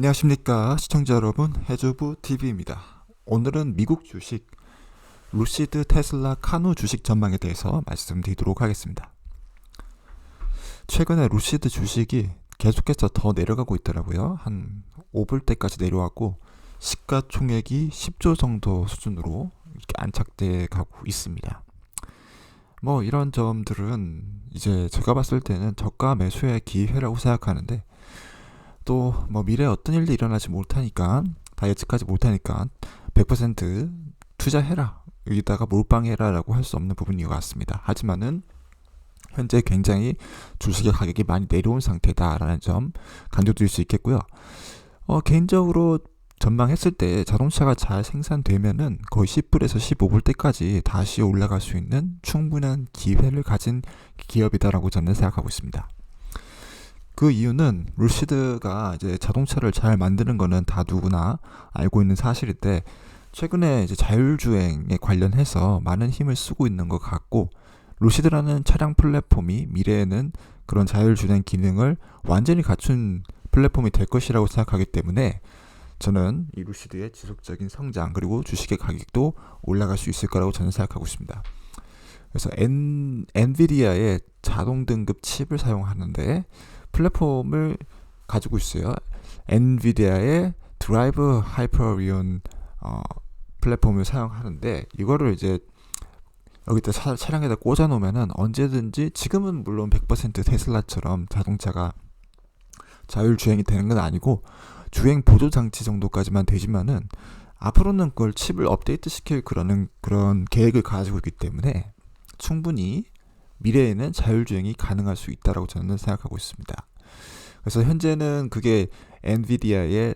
안녕하십니까 시청자 여러분 해주부 TV입니다. 오늘은 미국 주식 루시드 테슬라 카누 주식 전망에 대해서 말씀드리도록 하겠습니다. 최근에 루시드 주식이 계속해서 더 내려가고 있더라고요. 한 5불대까지 내려왔고 시가총액이 10조 정도 수준으로 이렇게 안착돼 가고 있습니다. 뭐 이런 점들은 이제 제가 봤을 때는 저가 매수의 기회라고 생각하는데 또 뭐 미래에 어떤 일도 일어나지 못하니까 다 예측하지 못하니까 100% 투자해라 여기다가 몰빵해라라고 할 수 없는 부분인 것 같습니다. 하지만은 현재 굉장히 주식의 가격이 많이 내려온 상태다라는 점 강조드릴 수 있겠고요. 어, 개인적으로 전망했을 때 자동차가 잘 생산되면은 거의 10불에서 15불 때까지 다시 올라갈 수 있는 충분한 기회를 가진 기업이다라고 저는 생각하고 있습니다. 그 이유는 루시드가 이제 자동차를 잘 만드는 거는 다 누구나 알고 있는 사실인데 최근에 이제 자율주행에 관련해서 많은 힘을 쓰고 있는 것 같고 루시드라는 차량 플랫폼이 미래에는 그런 자율주행 기능을 완전히 갖춘 플랫폼이 될 것이라고 생각하기 때문에 저는 이 루시드의 지속적인 성장 그리고 주식의 가격도 올라갈 수 있을 거라고 저는 생각하고 있습니다. 그래서 엔, 엔비디아의 자동 등급 칩을 사용하는데 플랫폼을 가지고 있어요. 엔비디아의 드라이브 하이퍼리온 어, 플랫폼을 사용하는데 이거를 이제 여기다 차, 차량에다 꽂아 놓으면은 언제든지 지금은 물론 100% 테슬라처럼 자동차가 자율 주행이 되는 건 아니고 주행 보조 장치 정도까지만 되지만은 앞으로는 그걸 칩을 업데이트 시킬 그런 그런 계획을 가지고 있기 때문에 충분히 미래에는 자율주행이 가능할 수 있다라고 저는 생각하고 있습니다. 그래서 현재는 그게 엔비디아의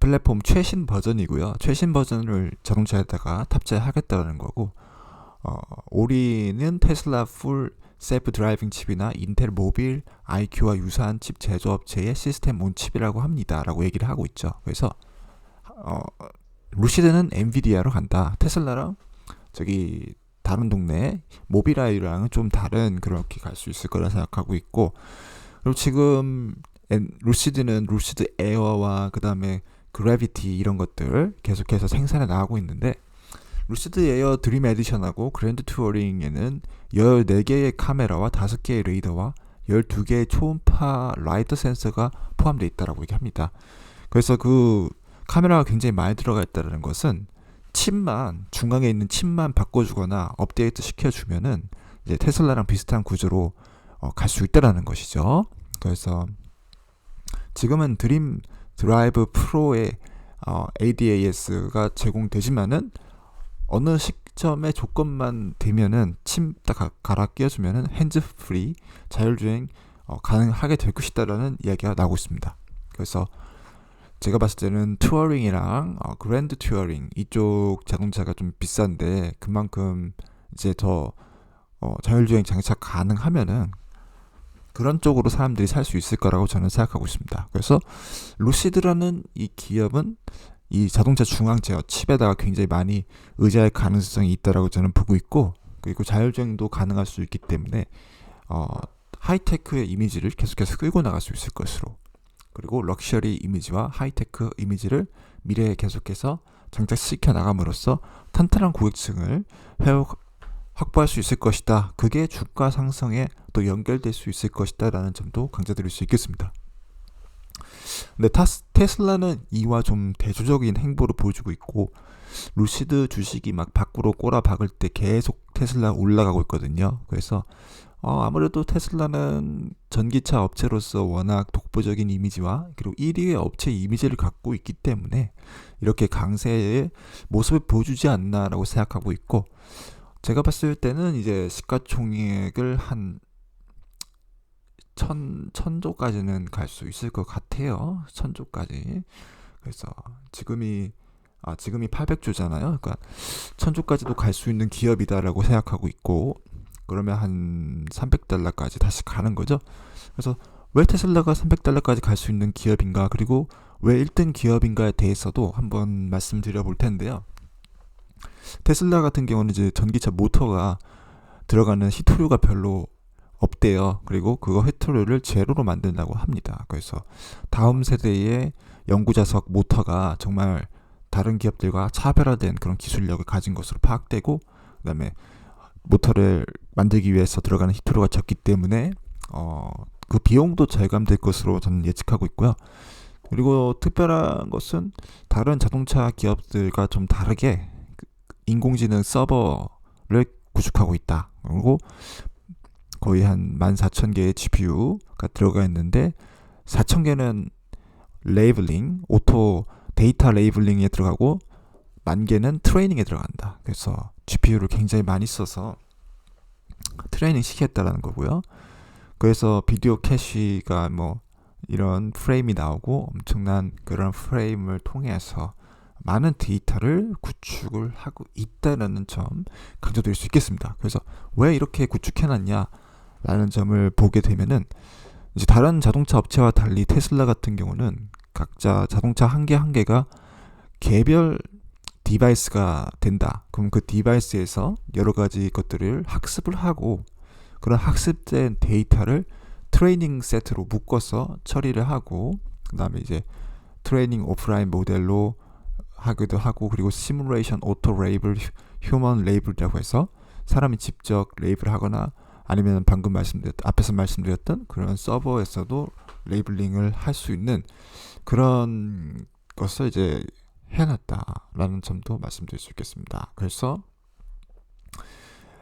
플랫폼 최신 버전이고요. 최신 버전을 자동차에다가 탑재하겠다는 거고, 어, 오리는 테슬라 풀 셀프 드라이빙 칩이나 인텔 모빌 IQ와 유사한 칩 제조업체의 시스템 온 칩이라고 합니다라고 얘기를 하고 있죠. 그래서 어, 루시드는 엔비디아로 간다. 테슬라랑 저기 다른 동네 모빌아이랑은 좀 다른 그렇게 갈 수 있을 거라 생각하고 있고 그리고 지금 루시드는 루시드 에어와 그 다음에 그래비티 이런 것들 계속해서 생산해 나가고 있는데 루시드 에어 드림 에디션하고 그랜드 투어링에는 14개의 카메라와 5개의 레이더와 12개의 초음파 라이트 센서가 포함되어 있다고 얘기합니다. 그래서 그 카메라가 굉장히 많이 들어가 있다는 것은 칩만 중앙에 있는 칩만 바꿔주거나 업데이트 시켜주면은 이제 테슬라랑 비슷한 구조로 어, 갈 수 있다라는 것이죠. 그래서 지금은 드림 드라이브 프로의 어, ADAS가 제공되지만은 어느 시점의 조건만 되면은 침딱 갈아 끼워주면은 핸즈 프리 자율주행 어, 가능하게 될 것이다라는 이야기가 나오고 있습니다. 그래서 제가 봤을 때는 투어링이랑 어, 그랜드 투어링 이쪽 자동차가 좀 비싼데 그만큼 이제 더 어, 자율주행 장착 가능하면은 그런 쪽으로 사람들이 살 수 있을 거라고 저는 생각하고 있습니다. 그래서 루시드라는 이 기업은 이 자동차 중앙 제어 칩에다가 굉장히 많이 의지할 가능성이 있다라고 저는 보고 있고 그리고 자율주행도 가능할 수 있기 때문에 어, 하이테크의 이미지를 계속해서 끌고 나갈 수 있을 것으로 그리고 럭셔리 이미지와 하이테크 이미지를 미래에 계속해서 장착시켜 나감으로써 탄탄한 고객층을 회복 확보할 수 있을 것이다. 그게 주가 상승에 또 연결될 수 있을 것이다 라는 점도 강조드릴 수 있겠습니다. 근데 타스, 테슬라는 이와 좀 대조적인 행보를 보여주고 있고 루시드 주식이 막 밖으로 꼬라 박을 때 계속 테슬라 올라가고 있거든요. 그래서 어, 아무래도 테슬라는 전기차 업체로서 워낙 독보적인 이미지와 그리고 1위의 업체 이미지를 갖고 있기 때문에 이렇게 강세의 모습을 보여주지 않나라고 생각하고 있고 제가 봤을 때는 이제 시가총액을 한 천, 천조까지는 갈 수 있을 것 같아요. 천조까지. 그래서 지금이, 아, 지금이 800조잖아요. 그러니까 천조까지도 갈 수 있는 기업이다라고 생각하고 있고, 그러면 한 300달러까지 다시 가는 거죠. 그래서 왜 테슬라가 300달러까지 갈 수 있는 기업인가, 그리고 왜 1등 기업인가에 대해서도 한번 말씀드려 볼 텐데요. 테슬라 같은 경우는 이제 전기차 모터가 들어가는 히토류가 별로 없대요. 그리고 그거 히토류를 제로로 만든다고 합니다. 그래서 다음 세대의 연구자석 모터가 정말 다른 기업들과 차별화된 그런 기술력을 가진 것으로 파악되고 그다음에 모터를 만들기 위해서 들어가는 히트로가 적기 때문에 어, 그 비용도 절감될 것으로 저는 예측하고 있고요. 그리고 특별한 것은 다른 자동차 기업들과 좀 다르게 그 인공지능 서버를 구축하고 있다. 그리고 거의 한 14,000개의 GPU가 들어가 있는데 4,000개는 레이블링, 오토 데이터 레이블링에 들어가고 만 개는 트레이닝에 들어간다. 그래서 GPU를 굉장히 많이 써서 트레이닝 시켰다라는 거고요. 그래서 비디오 캐시가 뭐 이런 프레임이 나오고 엄청난 그런 프레임을 통해서 많은 데이터를 구축을 하고 있다라는 점 강조드릴 수 있겠습니다. 그래서 왜 이렇게 구축해놨냐라는 점을 보게 되면은 이제 다른 자동차 업체와 달리 테슬라 같은 경우는 각자 자동차 한 개 한 개가 개별 디바이스가 된다. 그럼 그 디바이스에서 여러 가지 것들을 학습을 하고 그런 학습된 데이터를 트레이닝 세트로 묶어서 처리를 하고 그다음에 이제 트레이닝 오프라인 모델로 하기도 하고 그리고 시뮬레이션 오토 레이블 휴먼 레이블이라고 해서 사람이 직접 레이블 하거나 아니면 방금 말씀드렸 앞에서 말씀드렸던 그런 서버에서도 레이블링을 할 수 있는 그런 것을 이제 해놨다라는 점도 말씀드릴 수 있겠습니다. 그래서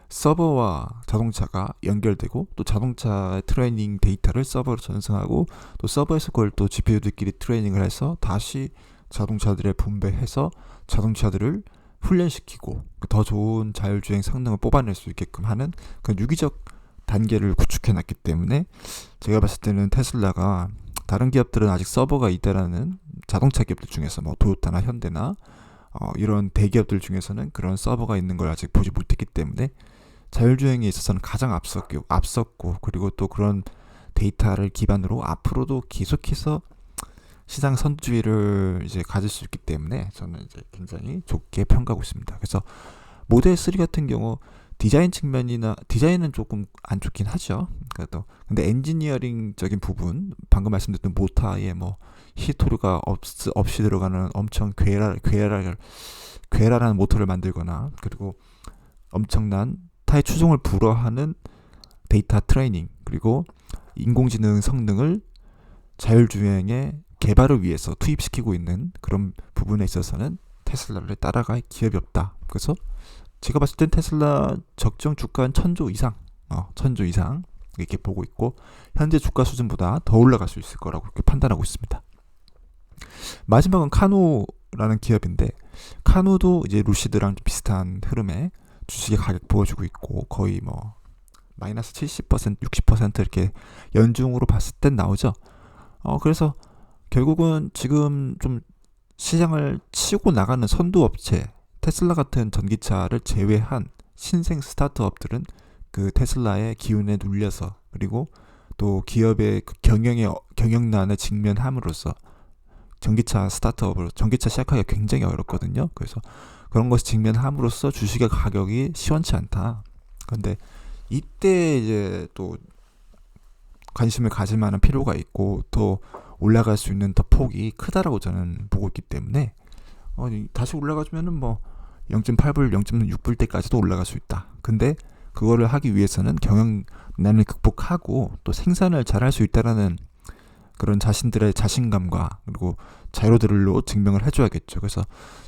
서버와 자동차가 연결되고 또 자동차의 트레이닝 데이터를 서버로 전송하고 또 서버에서 그걸 또 GPU들끼리 트레이닝을 해서 다시 자동차들에 분배해서 자동차들을 훈련시키고 더 좋은 자율주행 성능을 뽑아낼 수 있게끔 하는 그 유기적 단계를 구축해 놨기 때문에 제가 봤을 때는 테슬라가 다른 기업들은 아직 서버가 있다라는 자동차 기업들 중에서 뭐 도요타나 현대나 어, 이런 대기업들 중에서는 그런 서버가 있는 걸 아직 보지 못했기 때문에 자율주행에 있어서는 가장 앞섰고, 앞섰고 그리고 또 그런 데이터를 기반으로 앞으로도 계속해서 시장 선두주의를 이제 가질 수 있기 때문에 저는 이제 굉장히 좋게 평가하고 있습니다. 그래서 모델 3 같은 경우 디자인 측면이나 디자인은 조금 안 좋긴 하죠. 그래도 근데 엔지니어링적인 부분 방금 말씀드렸던 모타에 뭐 히토류가 없, 없이 들어가는 엄청 괴랄 괴랄 괴랄한 모터를 만들거나 그리고 엄청난 타의 추종을 불허하는 데이터 트레이닝 그리고 인공지능 성능을 자율주행의 개발을 위해서 투입시키고 있는 그런 부분에 있어서는 테슬라를 따라갈 기업이 없다. 그래서 제가 봤을 땐 테슬라 적정 주가는 천조 이상, 어, 천조 이상 이렇게 보고 있고 현재 주가 수준보다 더 올라갈 수 있을 거라고 그렇게 판단하고 있습니다. 마지막은 카누라는 기업인데 카누도 이제 루시드랑 비슷한 흐름에 주식의 가격 보여주고 있고 거의 뭐 마이너스 70% 60% 이렇게 연중으로 봤을 땐 나오죠. 어 그래서 결국은 지금 좀 시장을 치고 나가는 선두 업체 테슬라 같은 전기차를 제외한 신생 스타트업들은 그 테슬라의 기운에 눌려서 그리고 또 기업의 그 경영의 경영난에 직면함으로써 전기차 스타트업으로 전기차 시작하기가 굉장히 어렵거든요. 그래서 그런 것을 직면함으로써 주식의 가격이 시원치 않다. 그런데 이때 이제 또 관심을 가질 만한 필요가 있고 또 올라갈 수 있는 더 폭이 크다라고 저는 보고 있기 때문에 어, 다시 올라가주면은 뭐 0.8불, 0.6불 때까지도 올라갈 수 있다. 근데 그거를 하기 위해서는 경영난을 극복하고 또 생산을 잘할 수 있다라는 그런 자신들의 자신감과 그리고 자료들로 증명을 해줘야겠죠. 그래서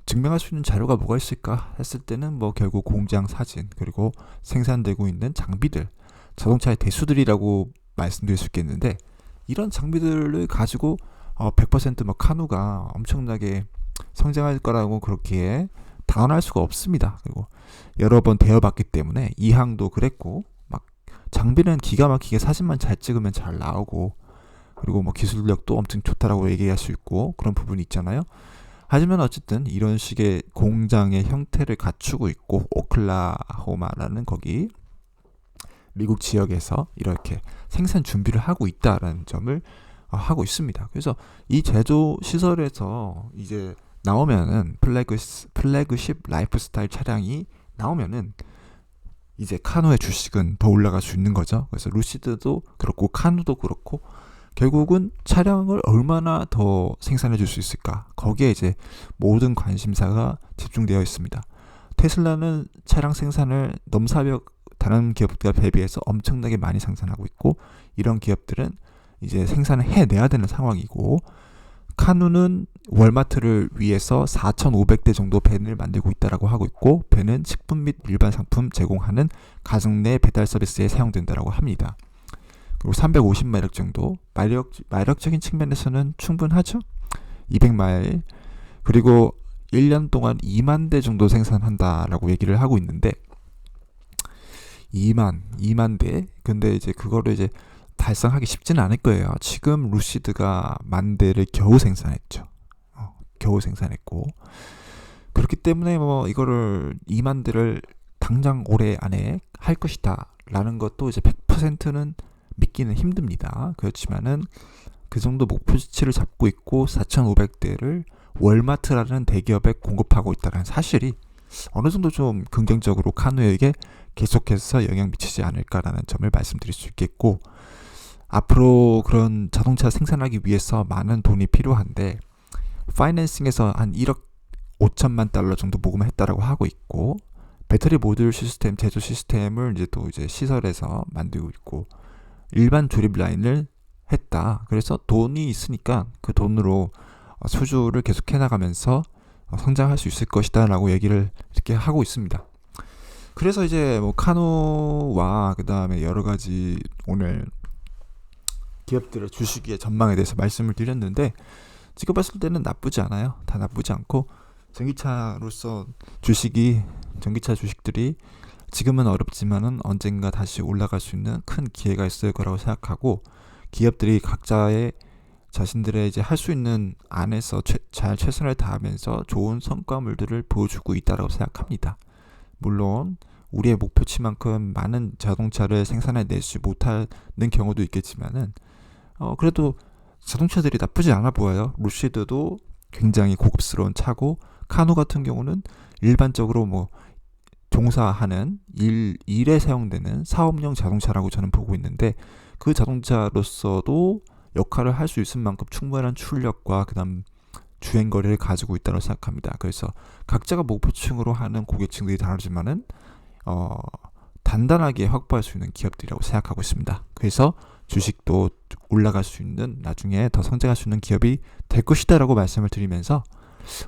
증명할 수 있는 자료가 뭐가 있을까 했을 때는 뭐 결국 공장 사진 그리고 생산되고 있는 장비들 자동차의 대수들이라고 말씀드릴 수 있겠는데 이런 장비들을 가지고 어 100%뭐 카누가 엄청나게 성장할 거라고 그렇게 단언할 수가 없습니다. 그리고 여러 번 대여봤기 때문에 이항도 그랬고 막 장비는 기가 막히게 사진만 잘 찍으면 잘 나오고 그리고 뭐 기술력도 엄청 좋다라고 얘기할 수 있고 그런 부분이 있잖아요. 하지만 어쨌든 이런 식의 공장의 형태를 갖추고 있고 오클라호마라는 거기 미국 지역에서 이렇게 생산 준비를 하고 있다라는 점을 어, 하고 있습니다. 그래서 이 제조 시설에서 이제 나오면은 플래그 플래그십 라이프스타일 차량이 나오면은 이제 카누의 주식은 더 올라갈 수 있는 거죠. 그래서 루시드도 그렇고 카누도 그렇고 결국은 차량을 얼마나 더 생산해 줄 수 있을까? 거기에 이제 모든 관심사가 집중되어 있습니다. 테슬라는 차량 생산을 넘사벽 다른 기업들과 대비해서 엄청나게 많이 생산하고 있고 이런 기업들은 이제 생산을 해내야 되는 상황이고 카누는 월마트를 위해서 4,500대 정도 밴을 만들고 있다라고 하고 있고 밴은 식품 및 일반 상품 제공하는 가정 내 배달 서비스에 사용된다라고 합니다. 그리고 350마력 정도 마력 마력적인 측면에서는 충분하죠. 200마일 그리고 1년 동안 2만 대 정도 생산한다라고 얘기를 하고 있는데 2만 2만 대 근데 이제 그거를 이제 달성하기 쉽지는 않을 거예요. 지금 루시드가 만 대를 겨우 생산했죠. 어, 겨우 생산했고 그렇기 때문에 뭐 이거를 2만 대를 당장 올해 안에 할 것이다라는 것도 이제 100%는 믿기는 힘듭니다. 그렇지만은 그 정도 목표치를 잡고 있고 4,500대를 월마트라는 대기업에 공급하고 있다는 사실이 어느 정도 좀 긍정적으로 카누에게 계속해서 영향 미치지 않을까라는 점을 말씀드릴 수 있겠고 앞으로 그런 자동차 생산하기 위해서 많은 돈이 필요한데 파이낸싱에서 한 1억 5천만 달러 정도 모금을 했다라고 하고 있고 배터리 모듈 시스템 제조 시스템을 이제 또 이제 시설에서 만들고 있고 일반 조립 라인을 했다. 그래서 돈이 있으니까 그 돈으로 수주를 계속 해나가면서 성장할 수 있을 것이다라고 얘기를 이렇게 하고 있습니다. 그래서 이제 뭐 카노와 그 다음에 여러 가지 오늘 기업들의 주식의 전망에 대해서 말씀을 드렸는데 지금 봤을 때는 나쁘지 않아요. 다 나쁘지 않고 전기차로서 주식이 전기차 주식들이 지금은 어렵지만은 언젠가 다시 올라갈 수 있는 큰 기회가 있을 거라고 생각하고 기업들이 각자의 자신들의 이제 할 수 있는 안에서 최, 잘 최선을 다하면서 좋은 성과물들을 보여주고 있다라고 생각합니다. 물론 우리의 목표치만큼 많은 자동차를 생산해 내지 못하는 경우도 있겠지만은 어 그래도 자동차들이 나쁘지 않아 보여요. 루시드도 굉장히 고급스러운 차고 카노 같은 경우는 일반적으로 뭐 종사하는 일, 일에 사용되는 사업용 자동차라고 저는 보고 있는데 그 자동차로서도 역할을 할 수 있을 만큼 충분한 출력과 그다음 주행 거리를 가지고 있다고 생각합니다. 그래서 각자가 목표층으로 하는 고객층들이 다르지만은 어, 단단하게 확보할 수 있는 기업들이라고 생각하고 있습니다. 그래서 주식도 올라갈 수 있는 나중에 더 성장할 수 있는 기업이 될 것이다라고 말씀을 드리면서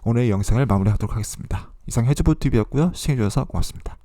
오늘 영상을 마무리하도록 하겠습니다. 이상 해주보 TV였고요. 시청해 주셔서 고맙습니다.